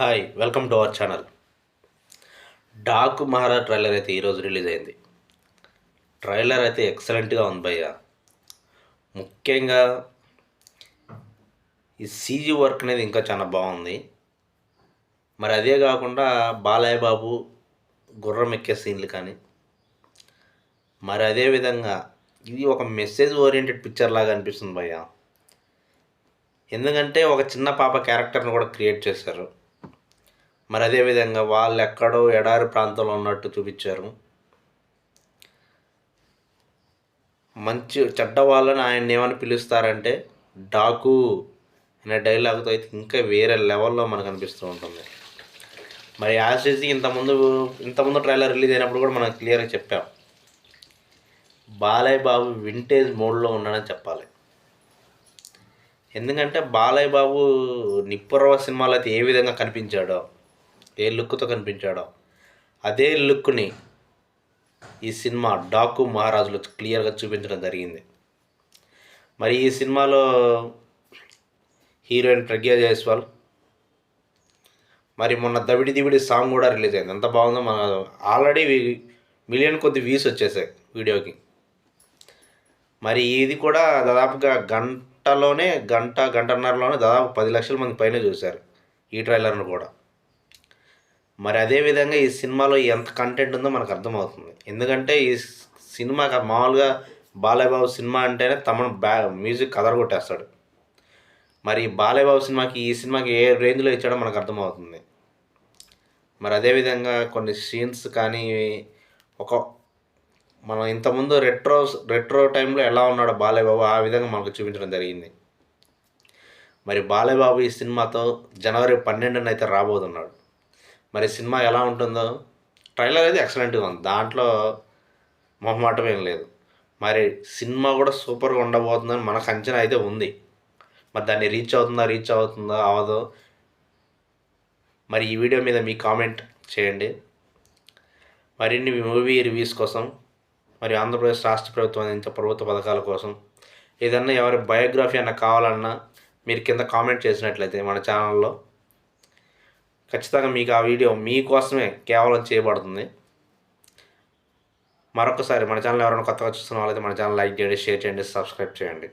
Hi welcome to our channel Daaku Maharaaj trailer అయితే ఈరోజు release అయింది. ట్రైలర్ అయితే ఎక్సలెంట్గా ఉంది భయ్య. ముఖ్యంగా ఈ సీజీ వర్క్ అనేది ఇంకా చాలా బాగుంది. మరి అదే కాకుండా బాలయ్య బాబు గుర్రం ఎక్కే సీన్లు కానీ మరి అదే విధంగా ఇది ఒక మెసేజ్ ఓరియంటెడ్ పిక్చర్ లాగా అనిపిస్తుంది భయ్య. ఎందుకంటే ఒక చిన్న పాప క్యారెక్టర్ని కూడా క్రియేట్ చేశారు. మరి అదేవిధంగా వాళ్ళు ఎక్కడో ఎడారి ప్రాంతంలో ఉన్నట్టు చూపించారు. మంచి చెడ్డ వాళ్ళని ఆయన ఏమని పిలుస్తారంటే డాకు అనే డైలాగ్తో అయితే ఇంకా వేరే లెవెల్లో మనకు అనిపిస్తూ ఉంటుంది. మరి యాజ్ ఇంతకుముందు ఇంతకుముందు ట్రైలర్ రిలీజ్ అయినప్పుడు కూడా మనం క్లియర్గా చెప్పాం. బాలయ్య బాబు వింటేజ్ మోడ్లో ఉన్నాడని చెప్పాలి. ఎందుకంటే బాలయ్య బాబు నిప్పురవ సినిమాలో అయితే ఏ విధంగా కనిపించాడో ఏ లుక్తో కనిపించాడో. అదే లుక్ని ఈ సినిమా డాకు మహారాజులో క్లియర్గా చూపించడం జరిగింది. మరి ఈ సినిమాలో హీరోయిన్ ప్రజ్ఞా జైస్వాల్ మరి మొన్న దవిడి దివిడి సాంగ్ కూడా రిలీజ్ అయింది. ఎంత బాగుందో మన ఆల్రెడీ మిలియన్ కొద్ది వ్యూస్ వచ్చేసాయి వీడియోకి. మరి ఇది కూడా దాదాపుగా గంటలోనే గంట గంటన్నరలోనే దాదాపు పది లక్షల మంది పైన చూశారు ఈ ట్రైలర్ను కూడా. మరి అదేవిధంగా ఈ సినిమాలో ఎంత కంటెంట్ ఉందో మనకు అర్థమవుతుంది. ఎందుకంటే ఈ సినిమా మామూలుగా బాలయ్యబాబు సినిమా అంటేనే తమను బ్యా మ్యూజిక్ కదరగొట్టేస్తాడు. మరి బాలయ్యబాబు సినిమాకి ఈ సినిమాకి ఏ రేంజ్లో ఇచ్చాడో మనకు అర్థమవుతుంది. మరి అదేవిధంగా కొన్ని సీన్స్ కానీ ఒక మనం ఇంతకుముందు రెట్రో రెట్రో టైంలో ఎలా ఉన్నాడో బాలయ్యబాబు ఆ విధంగా మనకు చూపించడం జరిగింది. మరి బాలయ్యబాబు ఈ సినిమాతో జనవరి పన్నెండున అయితే రాబోతున్నాడు. మరి సినిమా ఎలా ఉంటుందో? ట్రైలర్ అయితే ఎక్సలెంట్గా ఉంది. దాంట్లో మొహమాటం ఏం లేదు. మరి సినిమా కూడా సూపర్గా ఉండబోతుందని మనకు అంచనా అయితే ఉంది. మరి దాన్ని రీచ్ అవుతుందా రీచ్ అవుతుందా అవదో మరి ఈ వీడియో మీద మీ కామెంట్ చేయండి. మరిన్ని మూవీ రివ్యూస్ కోసం మరి ఆంధ్రప్రదేశ్ రాష్ట్ర ప్రభుత్వం అందించే ప్రభుత్వ పథకాల కోసం ఏదన్నా ఎవరి బయోగ్రఫీ అన్న కావాలన్నా మీరు కింద కామెంట్ చేసినట్లయితే మన ఛానల్లో ఖచ్చితంగా మీకు ఆ వీడియో మీకోసమే కేవలం చేయబడుతుంది. మరొకసారి మన ఛానల్ ఎవరైనా కొత్తగా చూస్తున్న వాళ్ళైతే మన ఛానల్ లైక్ చేయండి షేర్ చేయండి సబ్స్క్రైబ్ చేయండి.